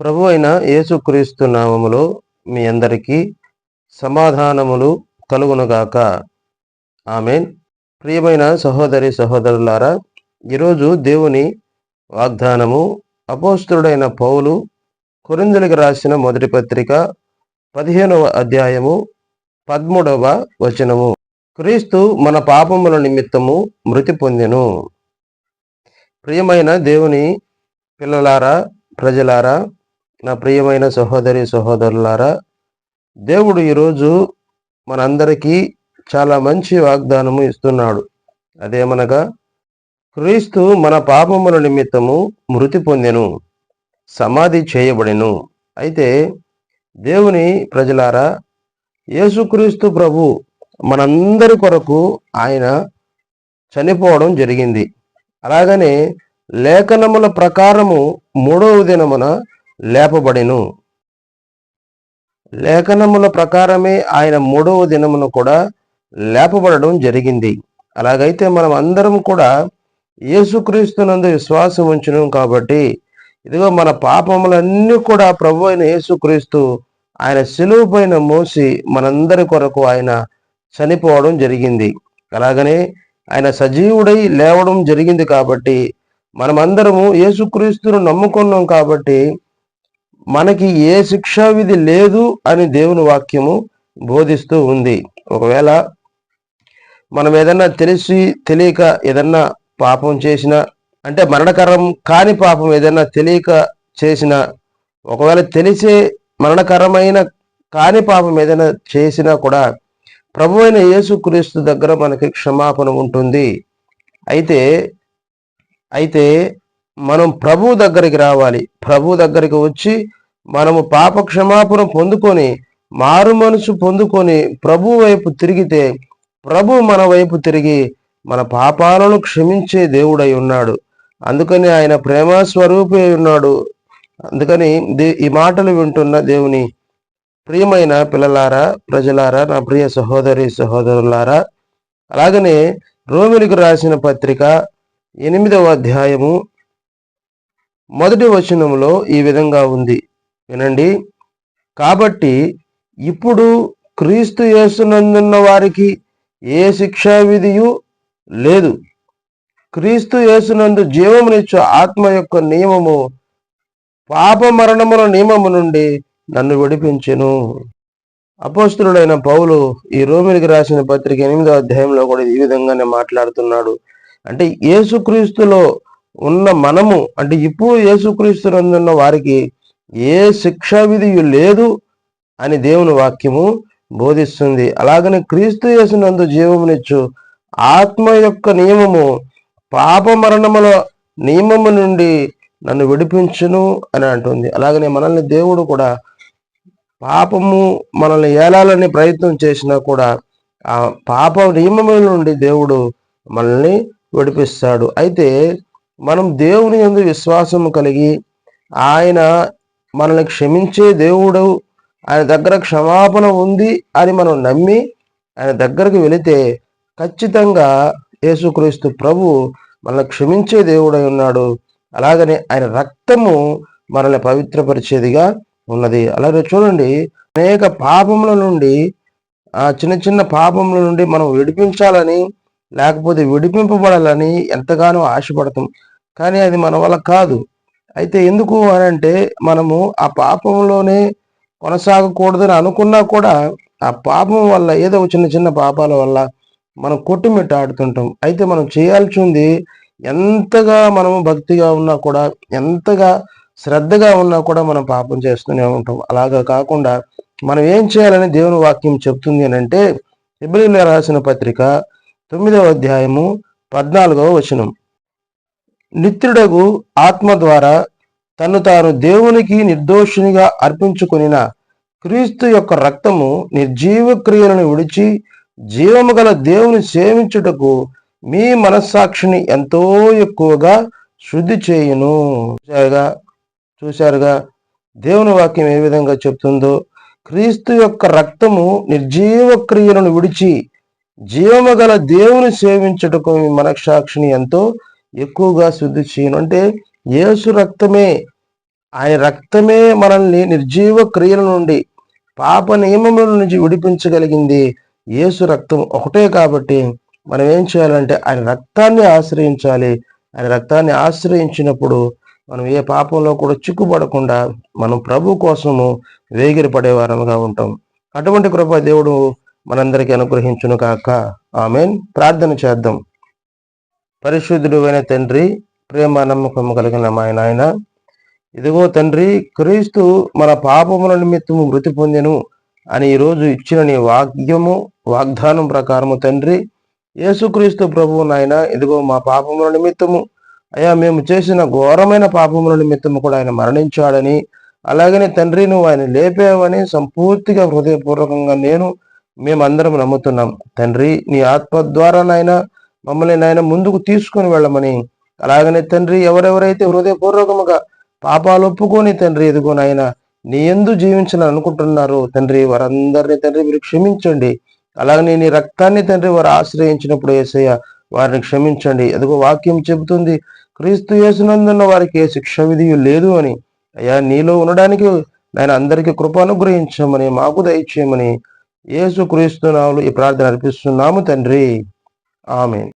ప్రభు అయిన యేసుక్రీస్తు నామములో మీ అందరికీ సమాధానములు కలుగునుగాక. ఆమెన్. ప్రియమైన సహోదరి సహోదరులారా ఈరోజు దేవుని వాగ్దానము అపోస్తుడైన పౌలు కొరిందులకు రాసిన మొదటి పత్రిక పదిహేనవ అధ్యాయము పదమూడవ వచనము. క్రీస్తు మన పాపముల నిమిత్తము మృతి పొందెను. ప్రియమైన దేవుని పిల్లలారా ప్రజలారా నా ప్రియమైన సహోదరి సహోదరులారా దేవుడు ఈరోజు మనందరికీ చాలా మంచి వాగ్దానము ఇస్తున్నాడు. అదేమనగా క్రీస్తు మన పాపముల నిమిత్తము మృతి పొందెను సమాధి చేయబడెను. అయితే దేవుని ప్రజలారా యేసుక్రీస్తు ప్రభు మనందరి కొరకు ఆయన చనిపోవడం జరిగింది. అలాగనే లేఖనముల ప్రకారము మూడవ దినమున లేపబడెను. లేఖనముల ప్రకారమే ఆయన మూడవ దినమును కూడా లేపబడడం జరిగింది. అలాగైతే మనం అందరం కూడా యేసుక్రీస్తునందు విశ్వాసం ఉంచును కాబట్టి ఇదిగో మన పాపములన్నీ కూడా ప్రభు అయిన యేసుక్రీస్తు ఆయన సెలువు పైన మోసి మనందరి కొరకు ఆయన చనిపోవడం జరిగింది. అలాగనే ఆయన సజీవుడై లేవడం జరిగింది కాబట్టి మనమందరము యేసుక్రీస్తును నమ్ముకున్నాం కాబట్టి మనకి ఏ శిక్షా విధి లేదు అని దేవుని వాక్యము బోధిస్తూ ఉంది. ఒకవేళ మనం ఏదన్నా తెలిసి తెలియక ఏదన్నా పాపం చేసిన అంటే మరణకరం కాని పాపం ఏదైనా తెలియక చేసిన ఒకవేళ తెలిసే మరణకరమైన కాని పాపం ఏదైనా చేసినా కూడా ప్రభు అయిన యేసుక్రీస్తు దగ్గర మనకి క్షమాపణ ఉంటుంది. అయితే అయితే మనం ప్రభు దగ్గరికి రావాలి. ప్రభు దగ్గరికి వచ్చి మనము పాప క్షమాపణ పొందుకొని మారు మనసు పొందుకొని ప్రభు వైపు తిరిగితే ప్రభు మన వైపు తిరిగి మన పాపాలను క్షమించే దేవుడై ఉన్నాడు. అందుకని ఆయన ప్రేమ స్వరూపి ఉన్నాడు. అందుకని దే- ఈ మాటలు వింటున్న దేవుని ప్రియమైన పిల్లలారా ప్రజలారా నా ప్రియ సహోదరి సహోదరులారా అలాగనే రోమిలకు రాసిన పత్రిక ఎనిమిదవ అధ్యాయము మొదటి వచనములో ఈ విధంగా ఉంది. వినండి. కాబట్టి ఇప్పుడు క్రీస్తు యేసునందున్న వారికి ఏ శిక్షా విధియు లేదు. క్రీస్తు యేసునందు జీవమునిచ్చు ఆత్మ యొక్క నియమము పాప మరణముల నియమము నుండి నన్ను విడిపించెను. అపోస్తుడైన పౌలు ఈ రోమిలికి రాసిన పత్రిక ఎనిమిదో అధ్యాయంలో కూడా ఈ విధంగానే మాట్లాడుతున్నాడు. అంటే యేసుక్రీస్తులో ఉన్న మనము అంటే ఇప్పుడు యేసుక్రీస్తునందున్న వారికి ఏ శిక్షా విధి లేదు అని దేవుని వాక్యము బోధిస్తుంది. అలాగనే క్రీస్తు యేసునందు జీవమునిచ్చు ఆత్మ యొక్క నియమము పాప మరణముల నియమము నుండి నన్ను విడిపించును అని అంటుంది. అలాగనే మనల్ని దేవుడు కూడా పాపము మనల్ని ఏలాలని ప్రయత్నం చేసినా కూడా ఆ పాప నియమముల నుండి దేవుడు మనల్ని విడిపిస్తాడు. అయితే మనం దేవుని యందు విశ్వాసము కలిగి ఆయన మనల్ని క్షమించే దేవుడు ఆయన దగ్గర క్షమాపణ ఉంది అని మనం నమ్మి ఆయన దగ్గరకు వెళితే ఖచ్చితంగా యేసుక్రీస్తు ప్రభు మనల్ని క్షమించే దేవుడై ఉన్నాడు. అలాగనే ఆయన రక్తము మనల్ని పవిత్రపరిచేదిగా ఉన్నది. అలాగే చూడండి అనేక పాపముల నుండి ఆ చిన్న చిన్న పాపముల నుండి మనం విడిపించాలని లేకపోతే విడిపింపబడాలని ఎంతగానో ఆశపడతాం. కానీ అది మన వల్ల కాదు. అయితే ఎందుకు అని అంటే మనము ఆ పాపంలోనే కొనసాగకూడదని అనుకున్నా కూడా ఆ పాపం వల్ల ఏదో చిన్న చిన్న పాపాల వల్ల మనం కొట్టుమిట్టాడుతుంటాం. అయితే మనం చేయాల్సింది ఎంతగా మనము భక్తిగా ఉన్నా కూడా ఎంతగా శ్రద్ధగా ఉన్నా కూడా మనం పాపం చేస్తూనే ఉంటాం. అలాగా కాకుండా మనం ఏం చేయాలని దేవుని వాక్యం చెప్తుంది అని అంటే ఇబ్రిలో రాసిన పత్రిక తొమ్మిదవ అధ్యాయము పద్నాలుగవ వచనం. నిత్యుడగు ఆత్మ ద్వారా తను తాను దేవునికి నిర్దోషునిగా అర్పించుకునిన క్రీస్తు యొక్క రక్తము నిర్జీవ క్రియలను విడిచి జీవము గల దేవుని సేవించుటకు మీ మనస్సాక్షిని ఎంతో ఎక్కువగా శుద్ధి చేయును. చూశారుగా? చూశారుగా? దేవుని వాక్యం ఏ విధంగా చెప్తుందో క్రీస్తు యొక్క రక్తము నిర్జీవ క్రియలను విడిచి జీవము గల దేవుని సేవించుటకు మీ మనస్సాక్షిని ఎంతో ఎక్కువగా శుద్ధి చేయను. అంటే యేసు రక్తమే ఆయన రక్తమే మనల్ని నిర్జీవ క్రియల నుండి పాప నియమముల నుంచి విడిపించగలిగింది. యేసు రక్తం ఒకటే కాబట్టి మనం ఏం చేయాలంటే ఆయన రక్తాన్ని ఆశ్రయించాలి. ఆయన రక్తాన్ని ఆశ్రయించినప్పుడు మనం ఏ పాపంలో కూడా చిక్కుపడకుండా మనం ప్రభు కోసము వేగిరి పడేవారముగా ఉంటాం. అటువంటి కృప దేవుడు మనందరికీ అనుగ్రహించును కాక ఆమెన్. ప్రార్థన చేద్దాం. పరిశుద్ధుడు అయిన తండ్రి ప్రేమ నమ్మకం కలిగిన మా నాయన. ఇదిగో తండ్రి క్రీస్తు మన పాపముల నిమిత్తము మృతి పొందెను అని ఈరోజు ఇచ్చిన నీ వాక్యము వాగ్దానం ప్రకారము తండ్రి యేసుక్రీస్తు ప్రభువు నాయన ఇదిగో మా పాపముల నిమిత్తము. అయ్యా మేము చేసిన ఘోరమైన పాపముల నిమిత్తము కూడా ఆయన మరణించాడని. అలాగనే తండ్రి నువ్వు ఆయన లేపావని సంపూర్తిగా హృదయపూర్వకంగా నేను మేమందరం నమ్ముతున్నాం. తండ్రి నీ ఆత్మ ద్వారా నాయన మమ్మల్ని నాయన ముందుకు తీసుకొని వెళ్ళమని. అలాగనే తండ్రి ఎవరెవరైతే హృదయపూర్వకముగా పాపాలు ఒప్పుకొని తండ్రి ఎదుగో నాయన నీ ఎందు జీవించాలని అనుకుంటున్నారు తండ్రి వారందరినీ తండ్రి మీరు క్షమించండి. అలాగనే నీ రక్తాన్ని తండ్రి వారు ఆశ్రయించినప్పుడు ఏసయ్య వారిని క్షమించండి. ఎదుగో వాక్యం చెబుతుంది క్రీస్తు యేసునందున్న వారికి ఏ శిక్ష విధి లేదు అని. అయ్యా నీలో ఉండడానికి నేను అందరికీ కృప అనుగ్రహించమని మాకు దయచేయమని యేసు క్రీస్తు నావులు ఈ ప్రార్థన అర్పిస్తున్నాము తండ్రి. ആമേൻ